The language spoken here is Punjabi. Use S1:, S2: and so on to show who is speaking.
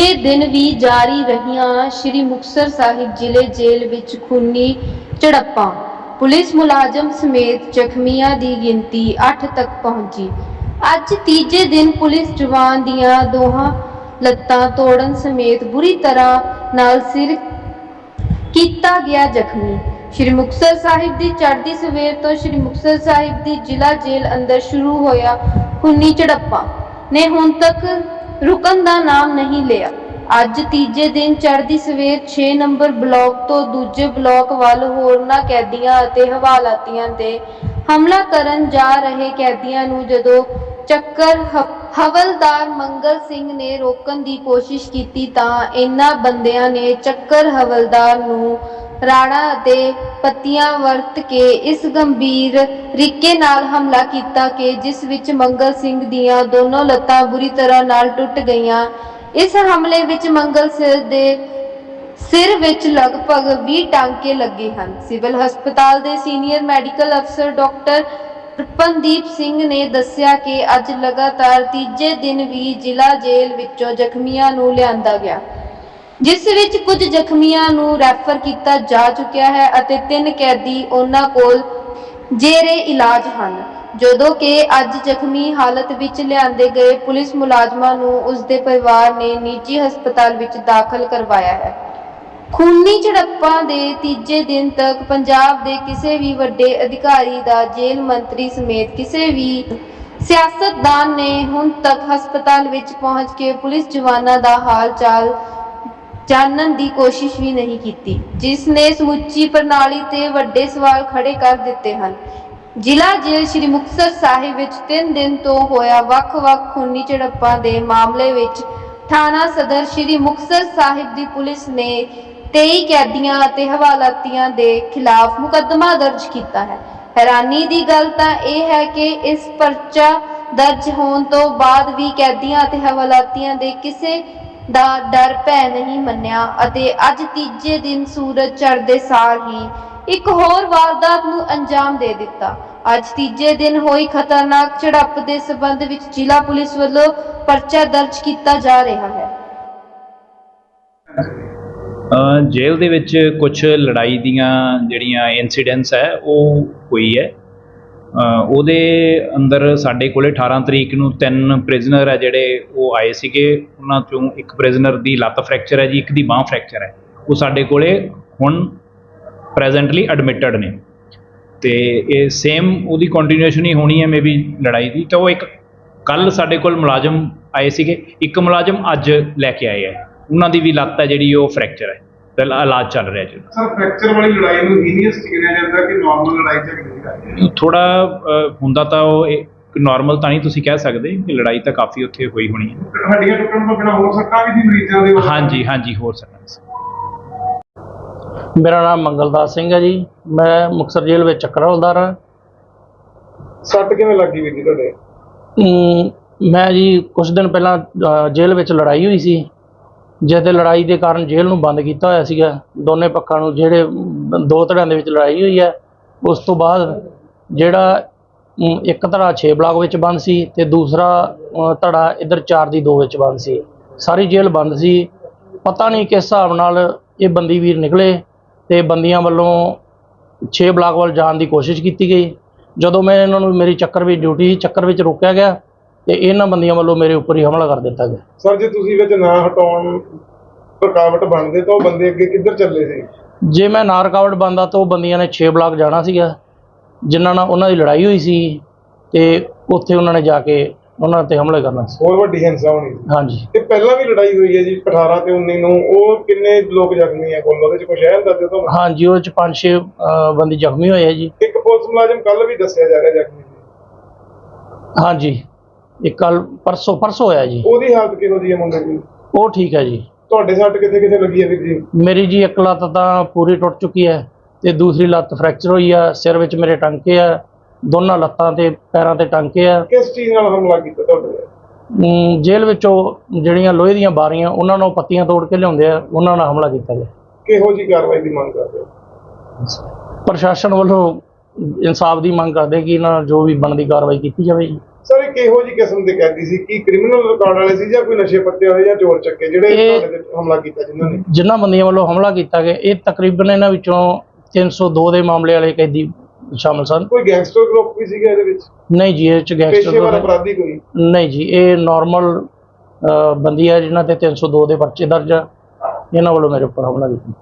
S1: ਤੀਜੇ ਦਿਨ ਵੀ ਜਾਰੀ ਰਹੀਆਂ ਸ੍ਰੀ ਮੁਕਤਸਰ ਸਾਹਿਬ ਜ਼ਿਲ੍ਹੇ ਜੇਲ੍ਹ ਵਿੱਚ ਖੂਨੀ ਝੜਪਾਂ। ਪੁਲਿਸ ਮੁਲਾਜ਼ਮ ਸਮੇਤ ਜ਼ਖਮੀਆਂ ਦੀ ਗਿਣਤੀ 8 ਤੱਕ ਪਹੁੰਚੀ। ਅੱਜ ਤੀਜੇ ਦਿਨ ਪੁਲਿਸ ਜਵਾਨ ਦੀਆਂ ਦੋਹਾਂ ਲੱਤਾਂ ਤੋੜਨ ਸਮੇਤ ਬੁਰੀ ਤਰ੍ਹਾਂ ਨਾਲ ਸਿਰ ਕੀਤਾ ਗਿਆ ਜ਼ਖਮੀ। ਸ਼੍ਰੀ ਮੁਕਤਸਰ ਸਾਹਿਬ ਦੀ ਚੜ੍ਹਦੀ ਸਵੇਰ ਤੋਂ ਸ਼੍ਰੀ ਮੁਕਤਸਰ ਸਾਹਿਬ ਦੀ ਜ਼ਿਲ੍ਹਾ ਜੇਲ੍ਹ ਅੰਦਰ ਸ਼ੁਰੂ ਹੋਇਆ ਖੂਨੀ ਝੜਪਾਂ। ਨੇ ਹੁਣ ਤੱਕ ਰੁਕਣ ਦਾ ਨਾਮ ਨਹੀਂ ਲਿਆ। ਅੱਜ ਤੀਜੇ ਦਿਨ ਚੜ੍ਹਦੀ ਸਵੇਰ 6 ਨੰਬਰ ਬਲਾਕ ਤੋਂ ਦੂਜੇ ਬਲਾਕ ਵੱਲ ਹੋਰਨਾਂ ਕੈਦੀਆਂ ਅਤੇ ਹਵਾਲਾਤੀਆਂ ਤੇ ਹਮਲਾ ਕਰਨ ਜਾ ਰਹੇ ਕੈਦੀਆਂ ਨੂੰ ਜਦੋਂ ਚੱਕਰ ਹਵਲਦਾਰ ਮੰਗਲ ਸਿੰਘ ਨੇ ਰੋਕਣ ਦੀ ਕੋਸ਼ਿਸ਼ ਕੀਤੀ ਤਾਂ ਇਹਨਾਂ ਬੰਦਿਆਂ ਨੇ ਚੱਕਰ ਹਵਲਦਾਰ ਨੂੰ ਰਾਣਾ ਅਤੇ ਪੱਤੀਆਂ ਵਰਤ ਕੇ ਇਸ ਗੰਭੀਰ ਤਰੀਕੇ ਨਾਲ ਹਮਲਾ ਕੀਤਾ ਕਿ ਜਿਸ ਵਿੱਚ ਮੰਗਲ ਸਿੰਘ ਦੀਆਂ ਦੋਨੋਂ ਲੱਤਾਂ ਬੁਰੀ ਤਰ੍ਹਾਂ ਨਾਲ ਟੁੱਟ ਗਈਆਂ। ਇਸ ਹਮਲੇ ਵਿੱਚ ਮੰਗਲ ਸਿਰ ਦੇ ਸਿਰ ਵਿੱਚ ਲਗਭਗ 20 ਟਾਂਕੇ ਲੱਗੇ ਹਨ। ਸਿਵਲ ਹਸਪਤਾਲ ਦੇ ਸੀਨੀਅਰ ਮੈਡੀਕਲ ਅਫਸਰ ਡਾਕਟਰ ਪ੍ਰਪਨਦੀਪ ਸਿੰਘ ਨੇ ਦੱਸਿਆ ਕਿ ਅੱਜ ਲਗਾਤਾਰ ਤੀਜੇ ਦਿਨ ਵੀ ਜ਼ਿਲ੍ਹਾ ਜੇਲ੍ਹ ਵਿੱਚੋਂ ਜ਼ਖਮੀਆਂ ਨੂੰ ਲਿਆਂਦਾ ਗਿਆ। ਜਿਸ ਵਿੱਚ ਕੁਝ ਜ਼ਖਮੀਆਂ ਨੂੰ ਰੈਫਰ ਕੀਤਾ ਜਾ ਚੁੱਕਿਆ ਹੈ ਅਤੇ ਤਿੰਨ ਕੈਦੀ ਉਹਨਾਂ ਕੋਲ ਜੇਰੇ ਇਲਾਜ ਹਨ। ਜਦੋਂ ਕਿ ਅੱਜ ਜ਼ਖਮੀ ਹਾਲਤ ਵਿੱਚ ਲਿਆਂਦੇ ਗਏ ਪੁਲਿਸ ਮੁਲਾਜ਼ਮਾਂ ਨੂੰ ਉਸ ਦੇ ਪਰਿਵਾਰ ਨੇ ਨਿੱਜੀ ਹਸਪਤਾਲ ਵਿੱਚ ਦਾਖਲ ਕਰਵਾਇਆ ਹੈ। ਖੂਨੀ ਝੜਪਾਂ ਦੇ ਤੀਜੇ ਦਿਨ ਤੱਕ ਪੰਜਾਬ ਦੇ ਕਿਸੇ ਵੀ ਵੱਡੇ ਅਧਿਕਾਰੀ ਦਾ ਜੇਲ੍ਹ ਮੰਤਰੀ ਸਮੇਤ ਕਿਸੇ ਵੀ ਸਿਆਸਤਦਾਨ ਨੇ ਹੁਣ ਤੱਕ ਹਸਪਤਾਲ ਵਿੱਚ ਪਹੁੰਚ ਕੇ ਪੁਲਿਸ ਜਵਾਨਾਂ ਦਾ ਹਾਲ ਚਾਲ ਜਾਣਨ ਦੀ ਕੋਸ਼ਿਸ਼ ਵੀ ਨਹੀਂ ਕੀਤੀ, ਜਿਸ ਨੇ ਸਮੁੱਚੀ ਪ੍ਰਣਾਲੀ ਤੇ ਵੱਡੇ ਸਵਾਲ ਖੜੇ ਕਰ ਦਿੱਤੇ ਹਨ। ਜ਼ਿਲ੍ਹਾ ਜੇਲ੍ਹ ਸ੍ਰੀ ਮੁਕਤਸਰ ਸਾਹਿਬ ਵਿੱਚ 3 ਦਿਨ ਤੋਂ ਹੋਇਆ ਵੱਖ-ਵੱਖ ਖੂਨੀ ਝੜਪਾਂ ਦੇ ਮਾਮਲੇ ਵਿੱਚ ਥਾਣਾ ਸਦਰ ਸ੍ਰੀ ਮੁਕਤਸਰ ਸਾਹਿਬ ਦੀ ਪੁਲਿਸ ਨੇ 23 ਕੈਦੀਆਂ ਅਤੇ ਹਵਾਲਾਤੀਆਂ ਦੇ ਖਿਲਾਫ ਮੁਕੱਦਮਾ ਦਰਜ ਕੀਤਾ ਹੈ। ਹੈਰਾਨੀ ਦੀ ਗੱਲ ਤਾਂ ਇਹ ਹੈ ਕਿ ਇਸ ਪਰਚਾ ਦਰਜ ਹੋਣ ਤੋਂ ਬਾਅਦ ਵੀ ਕੈਦੀਆਂ ਅਤੇ ਹਵਾਲਾਤੀਆਂ ਦੇ ਕਿਸੇ ਦਾ ਡਰ ਭੈ ਨਹੀਂ ਮੰਨਿਆ ਅਤੇ ਅੱਜ ਤੀਜੇ ਦਿਨ ਸੂਰਜ ਚੜ੍ਹਦੇ ਸਾਰ ਹੀ ਇੱਕ ਹੋਰ ਵਾਰਦਾਤ ਨੂੰ ਅੰਜਾਮ ਦੇ ਦਿੱਤਾ। ਅੱਜ ਤੀਜੇ ਦਿਨ ਹੋਈ ਖਤਰਨਾਕ ਝੜਪ ਦੇ ਸਬੰਧ ਵਿੱਚ ਜ਼ਿਲ੍ਹਾ ਪੁਲਿਸ ਵੱਲੋਂ ਪਰਚਾ ਦਰਜ ਕੀਤਾ ਜਾ ਰਿਹਾ ਹੈ।
S2: ਅ, ਜੇਲ੍ਹ ਦੇ ਵਿੱਚ ਕੁਝ ਲੜਾਈ ਦੀਆਂ ਜਿਹੜੀਆਂ ਇਨਸੀਡੈਂਟਸ ਹੈ ਉਹ ਹੋਈ ਹੈ। ਉਹਦੇ ਅੰਦਰ ਸਾਡੇ ਕੋਲੇ 18 ਤਰੀਕ ਨੂੰ ਤਿੰਨ ਪ੍ਰਿਜ਼ਨਰ ਹੈ ਜਿਹੜੇ ਉਹ ਆਏ ਸੀਗੇ। ਉਹਨਾਂ ਚੋਂ ਇੱਕ ਪ੍ਰਿਜ਼ਨਰ ਦੀ ਲੱਤ ਫ੍ਰੈਕਚਰ ਹੈ ਜੀ, ਇੱਕ ਦੀ ਬਾਹ ਫ੍ਰੈਕਚਰ ਹੈ। ਉਹ ਸਾਡੇ ਕੋਲੇ ਹੁਣ ਪ੍ਰੈਜ਼ੈਂਟਲੀ ਐਡਮਿਟਡ ਨੇ। ਤੇ ਇਹ ਸੇਮ ਉਹਦੀ ਕੰਟੀਨਿਊਸ਼ਨ ਹੀ ਹੋਣੀ ਹੈ ਮੇਬੀ ਲੜਾਈ ਦੀ। ਤਾਂ ਉਹ ਇੱਕ ਕੱਲ ਸਾਡੇ ਕੋਲ ਮੁਲਾਜ਼ਮ ਆਏ ਸੀਗੇ। ਇੱਕ ਮੁਲਾਜ਼ਮ ਅੱਜ ਲੈ ਕੇ ਆਏ ਹੈ ਉਹਨਾਂ ਦੀ ਵੀ ਲੱਤ ਹੈ ਜਿਹੜੀ ਉਹ ਫ੍ਰੈਕਚਰ ਹੈ। ਤੇ ਇਲਾ- ਇਲਾਜ ਚੱਲ ਰਿਹਾ ਜੀ।
S3: ਸਰ ਫ੍ਰੈਕਚਰ ਵਾਲੀ ਲੜਾਈ ਨੂੰ ਹੀਨੀਅਸ ਗਿਣਿਆ ਜਾਂਦਾ ਕਿ ਨਾਰਮਲ ਲੜਾਈ ਝਗੜੇ ਦੀ ਗੱਲ
S2: ਥੋੜਾ ਹੁੰਦਾ ਤਾਂ ਉਹ ਨਾਰਮਲ ਤਾਂ ਨਹੀਂ ਤੁਸੀਂ ਕਹਿ ਸਕਦੇ ਕਿ ਲੜਾਈ ਤਾਂ ਕਾਫੀ ਉੱਥੇ ਹੋਈ ਹੋਣੀ ਹੈ।
S3: ਹੱਡੀਆਂ ਟੁੱਟਣ ਤੋਂ ਬਿਨਾਂ ਹੋਰ ਸੱਟਾਂ ਵੀ ਸੀ ਮਰੀਜ਼ਾਂ ਦੇ।
S2: ਹਾਂਜੀ ਹਾਂਜੀ ਹੋਰ ਸਕਦਾ
S4: ਮੇਰਾ ਨਾਮ ਮੰਗਲਦਾਸ ਸਿੰਘ ਹੈ ਜੀ। ਮੈਂ ਮੁਕਤਸਰ ਜੇਲ੍ਹ ਵਿੱਚ ਚੱਕਰ ਹਵਲਦਾਰ ਹਾਂ।
S3: ਸੱਟ ਕਿਵੇਂ ਲੱਗੀ ਵੀਰ ਜੀ ਤੁਹਾਡੇ?
S4: ਮੈਂ ਜੀ ਕੁਝ ਦਿਨ ਪਹਿਲਾਂ ਜੇਲ੍ਹ ਵਿੱਚ ਲੜਾਈ ਹੋਈ ਸੀ। ਜਿਸ ਦੇ ਲੜਾਈ ਦੇ ਕਾਰਨ ਜੇਲ੍ਹ ਨੂੰ ਬੰਦ ਕੀਤਾ ਹੋਇਆ ਸੀਗਾ। ਦੋਨੇ ਪੱਖਾਂ ਨੂੰ ਜਿਹੜੇ ਦੋ ਧੜਿਆਂ ਦੇ ਵਿੱਚ ਲੜਾਈ ਹੋਈ ਹੈ, ਉਸ ਤੋਂ ਬਾਅਦ ਜਿਹੜਾ ਇੱਕ ਧੜਾ 6 ਬਲਾਕ ਵਿੱਚ ਬੰਦ ਸੀ ਤੇ ਦੂਸਰਾ ਧੜਾ ਇੱਧਰ 4 ਦੀ 2 ਵਿੱਚ ਬੰਦ ਸੀ। ਸਾਰੀ ਜੇਲ੍ਹ ਬੰਦ ਸੀ। ਪਤਾ ਨਹੀਂ ਕਿਸ ਹਿਸਾਬ ਨਾਲ ਇਹ ਬੰਦੀ ਵੀਰ ਨਿਕਲੇ ਤੇ ਬੰਦੀਆਂ ਵੱਲੋਂ 6 ਬਲਾਕ ਵੱਲ ਜਾਣ ਦੀ ਕੋਸ਼ਿਸ਼ ਕੀਤੀ ਗਈ। ਜਦੋਂ ਮੈਂ ਇਹਨਾਂ ਨੂੰ, ਮੇਰੀ ਚੱਕਰ ਵਿੱਚ ਡਿਊਟੀ ਚੱਕਰ ਵਿੱਚ ਰੋਕਿਆ ਗਿਆ ਤੇ ਇਹਨਾਂ ਬੰਦੀਆਂ ਵੱਲੋਂ ਮੇਰੇ ਉੱਪਰ ਹੀ ਹਮਲਾ ਕਰ ਦਿੱਤਾ ਗਿਆ।
S3: ਸਰ ਜੇ ਤੁਸੀਂ ਵਿੱਚ ਨਾ ਹਟਾਉਣ ਰੁਕਾਵਟ ਬਣਦੇ ਤਾਂ ਉਹ ਬੰਦੇ ਅੱਗੇ ਕਿੱਧਰ ਚੱਲੇ ਸੀ?
S4: ਜੇ ਮੈਂ ਨਾ ਰੁਕਾਵਟ ਬੰਦਾ ਤਾਂ ਉਹ ਬੰਦੀਆਂ ਨੇ 6 ਬਲਾਕ ਜਾਣਾ ਸੀਗਾ ਜਿਨ੍ਹਾਂ ਨਾਲ ਉਹਨਾਂ ਦੀ ਲੜਾਈ ਹੋਈ ਸੀ ਤੇ ਉੱਥੇ ਉਹਨਾਂ ਨੇ ਜਾ ਕੇ ਉਹਨਾਂ ਤੇ ਹਮਲੇ ਕਰਨਾ ਸੀ।
S3: ਹੋਰ ਵੱਡੀ ਹਿੰਸਾ ਹੋਣੀ ਸੀ।
S4: ਹਾਂਜੀ।
S3: ਤੇ ਪਹਿਲਾਂ ਵੀ ਲੜਾਈ ਹੋਈ ਹੈ ਜੀ 18 ਤੇ 19 ਨੂੰ। ਉਹ ਕਿੰਨੇ ਲੋਕ ਜ਼ਖਮੀ ਆ ਕੋਲ? ਉਹਦੇ ਚ ਕੁਝ ਹੈ ਦੱਸਦੇ ਤੋਂ
S4: ਹਾਂਜੀ ਉਹ ਚ ਪੰਜ ਛੇ ਅਹ, ਬੰਦੇ ਜ਼ਖਮੀ ਹੋਏ ਆ ਜੀ।
S3: ਇੱਕ ਪੁਲਿਸ ਮੁਲਾਜ਼ਮ ਕੱਲ ਵੀ ਦੱਸਿਆ ਜਾ ਰਿਹਾ ਜ਼ਖਮੀ ਸੀ।
S4: ਹਾਂਜੀ। ਇੱਕ ਕੱਲ ਪਰਸੋਂ ਪਰਸੋਂ ਹੋਇਆ ਜੀ।
S3: ਉਹਦੀ ਹਾਲਤ ਕਿਹੋ ਜੀ ਹੈ ਮੁੰਡੇ ਦੀ?
S4: ਉਹ ਠੀਕ ਹੈ ਜੀ।
S3: ਤੁਹਾਡੇ ਸੱਟ ਕਿੱਥੇ ਕਿੱਥੇ ਲੱਗੀ ਹੈ ਵੀਰ ਜੀ?
S4: ਮੇਰੀ ਜੀ ਇੱਕ ਲੱਤ ਤਾਂ ਪੂਰੀ ਟੁੱਟ ਚੁੱਕੀ ਹੈ ਤੇ ਦੂਸਰੀ ਲੱਤ ਫ੍ਰੈਕਚਰ ਹੋਈ ਆ ਸਿਰ ਵਿੱਚ ਮੇਰੇ ਟਾਂਕੇ ਆ ਦੋਨਾਂ ਲੱਤਾਂ ਤੇ ਪੈਰਾਂ ਤੇ ਟਾਂਕੇ ਆ।
S3: ਕਿਸ ਚੀਜ਼ ਨਾਲ ਹਮਲਾ ਕੀਤਾ ਤੁਹਾਡੇ ਤੇ?
S4: ਅਮ, ਜੇਲ੍ਹ ਵਿੱਚੋਂ ਜਿਹੜੀਆਂ ਲੋਹੇ ਦੀਆਂ ਬਾਰੀਆਂ ਉਹਨਾਂ ਨੂੰ ਪੱਤੀਆਂ ਤੋੜ ਕੇ ਲਿਆਉਂਦੇ ਆ ਉਹਨਾਂ ਨਾਲ ਹਮਲਾ ਕੀਤਾ ਗਿਆ।
S3: ਕਿਹੋ ਜੀ ਕਾਰਵਾਈ ਦੀ ਮੰਗ ਕਰਦੇ ਹੋ?
S4: ਪ੍ਰਸ਼ਾਸਨ ਵੱਲੋਂ ਇਨਸਾਫ ਦੀ ਮੰਗ ਕਰਦੇ ਕਿ ਇਹਨਾਂ ਨਾਲ ਜੋ ਵੀ ਬਣਦੀ ਕਾਰਵਾਈ ਕੀਤੀ ਜਾਵੇ ਜੀ।
S3: ਸਰ ਇਹ ਕਿਹੋ ਜੀ ਕਿਸਮ ਦੇ ਕੈਦੀ ਸੀ? ਕੀ ਕ੍ਰਿਮੀਨਲ ਰਿਕਾਰਡ ਵਾਲੇ ਸੀ ਜਾਂ ਕੋਈ ਨਸ਼ੇ ਪੱਤੇ ਵਾਲੇ ਜਾਂ ਚੋਰ ਚੱਕੇ ਜਿਹੜੇ
S4: ਇਹ-
S3: ਤੁਹਾਡੇ ਤੇ ਹਮਲਾ ਕੀਤਾ ਜਿਨ੍ਹਾਂ ਨੇ?
S4: ਜਿਨ੍ਹਾਂ ਬੰਦੀਆਂ ਵੱਲੋਂ ਹਮਲਾ ਕੀਤਾ ਗਿਆ। ਇਹ ਤਕਰੀਬਨ ਇਹਨਾਂ ਵਿੱਚੋਂ 302 ਦੇ ਮਾਮਲੇ ਵਾਲੇ ਕੈਦੀ ਸ਼ਾਮਲ ਸਨ।
S3: ਕੋਈ ਗੈਂਗਸਟਰ ਗਰੁੱਪ ਵੀ ਸੀਗਾ ਇਹਦੇ ਵਿੱਚ?
S4: ਨਹੀਂ ਜੀ ਇਹ ਚ
S3: ਪੇਸ਼ੇਵਰ
S4: ਗੈਂਗਸਟਰ
S3: ਅਪਰਾਧੀ ਕੋਈ?
S4: ਨਹੀਂ ਜੀ ਇਹ ਨਾਰਮਲ ਬੰਦੀ ਹੈ ਜਿਨ੍ਹਾਂ ਤੇ 302 ਦੇ ਪਰਚੇ ਦਰਜ ਆ। ਇਹਨਾਂ ਵੱਲੋਂ ਮੇਰੇ ਉੱਪਰ ਹਮਲਾ ਕੀਤਾ।